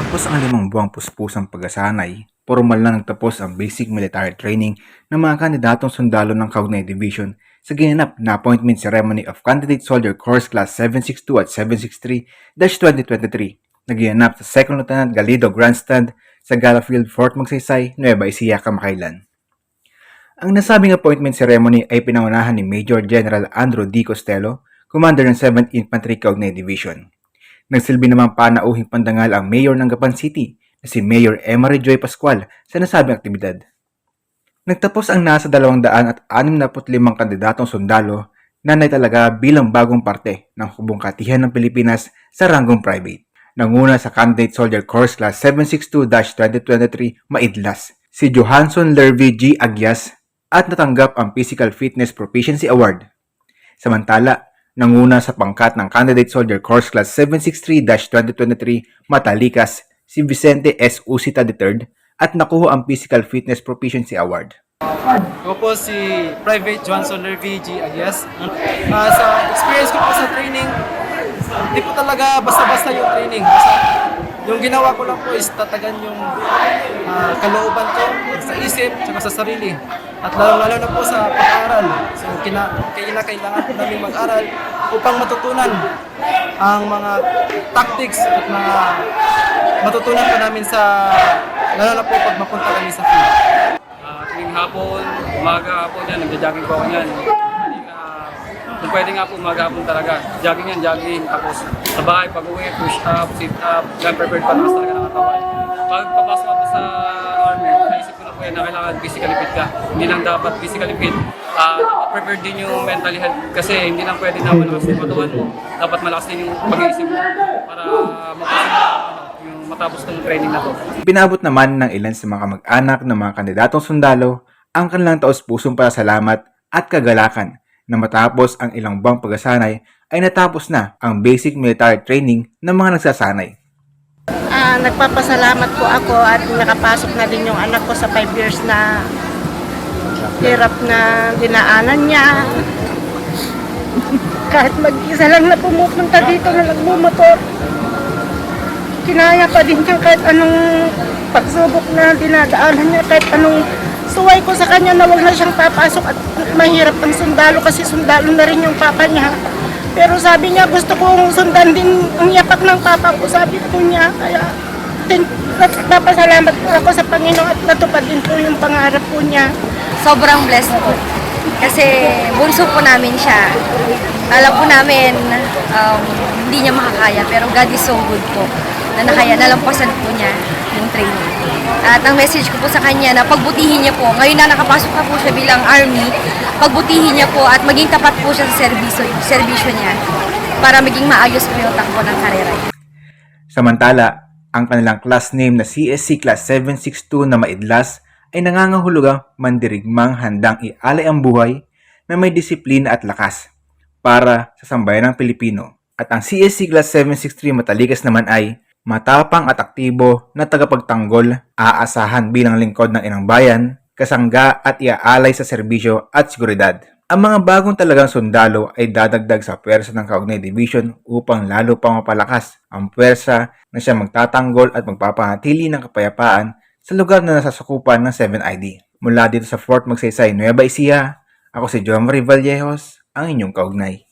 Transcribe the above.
Matapos ang limang buwang puspusang pag-asanay, formal na nagtapos ang basic military training ng mga kandidatong sundalo ng Kaugnay Division sa ginanap na appointment ceremony of Candidate Soldier Course Class 762 at 763-2023 na ginanap sa 2nd Lieutenant Galido Grandstand sa Galafield, Fort Magsaysay, Nueva Ecija, Kamakailan. Ang nasabing appointment ceremony ay pinangunahan ni Major General Andrew D. Costello, Commander ng 7th Infantry Kaugnay Division. Nagsilbi naman panauhing pandangal ang mayor ng Gapan City na si Mayor Emery Joy Pascual sa nasabing aktibidad. Nagtapos ang nasa 265 kandidatong sundalo na naitalaga bilang bagong parte ng hubong katihan ng Pilipinas sa ranggong private. Nanguna sa Candidate Soldier Course Class 762-2023 Maidlas, si Johansson Lervy G. Agyas at natanggap ang Physical Fitness Proficiency Award. Samantala, nanguna sa pangkat ng Candidate Soldier Course Class 763-2023 Matalikas si Vicente S. Usita III at nakuha ang Physical Fitness Proficiency Award. Ako si Private Johnson Lervy G. Agias. Ah, sa experience ko po sa training, hindi po talaga basta-basta yung training. Basta yung ginawa ko lang po is tatagan yung ah, kalooban ko sa isip at sa sarili. At lalo-lalo na po sa pag-aaral. So kina, kailangan kailangan po namin mag-aral upang matutunan ang mga tactics at mga matutunan po namin sa lalo na po pag mapunta kami sa field. Ah, tuwing hapon, umaga hapon yan, nagja-jogging po ako yan. Ah, kung pwede nga po umaga hapon talaga. Jogging yan, jogging. Tapos sa bahay, pag uwi, push up, sit up, yan prepared pa talaga ng katawan. Pag papasok ako sa army, naisip ko na po yan na kailangan physically fit ka. Hindi lang dapat physically fit. Ah, dapat prepared din yung mentally health kasi hindi lang pwede na malakas yung katawan mo. Dapat malakas din yung pag-iisip mo para makasin yung matapos ng training na to. Pinabot naman ng ilan sa mga mag-anak ng mga kandidatong sundalo ang kanilang taos-pusong pasalamat at kagalakan na matapos ang ilang buwang pag-asanay ay natapos na ang basic military training ng mga nagsasanay. Ah, nagpapasalamat po ako at nakapasok na din yung anak ko sa 5 years na hirap na dinaanan niya. Kahit mag-isa lang na pumupunta dito na nagmumotor, kinaya pa din niya kahit anong pagsubok na dinadaanan niya, kahit anong suway ko sa kanya na wag na siyang papasok at mahirap ang sundalo kasi sundalo na rin yung papa niya. Pero sabi niya, gusto kong sundan din ang yapak ng papa ko, sabi po niya. Kaya din, nagpapasalamat po ako sa Panginoon at natupad din po yung pangarap po niya. Sobrang blessed po. Kasi bunso po namin siya. Alam po namin um, hindi niya makakaya pero God is so good po na nakaya, nalampasan po niya yung training. At ang message ko po sa kanya na pagbutihin niya po, ngayon na nakapasok na po siya bilang army, pagbutihin niya po at maging tapat po siya sa serbisyo, serbisyo niya para maging maayos po yung takbo ng karera. Samantala, ang kanilang class name na CSC Class 762 na maidlas ay nangangahulugang mandirigmang handang ialay ang buhay na may disiplina at lakas para sa sambayan ng Pilipino. At ang CSC Class 763 matalikas naman ay matapang at aktibo na tagapagtanggol, aasahan bilang lingkod ng inang bayan, kasangga at iaalay sa serbisyo at seguridad. Ang mga bagong talagang sundalo ay dadagdag sa pwersa ng Kaugnay Division upang lalo pang mapalakas ang pwersa na siya magtatanggol at magpapanatili ng kapayapaan sa lugar na nasasakupan ng 7ID. Mula dito sa Fort Magsaysay, Nueva Ecija, ako si John Marie Vallejos, ang inyong kaugnay.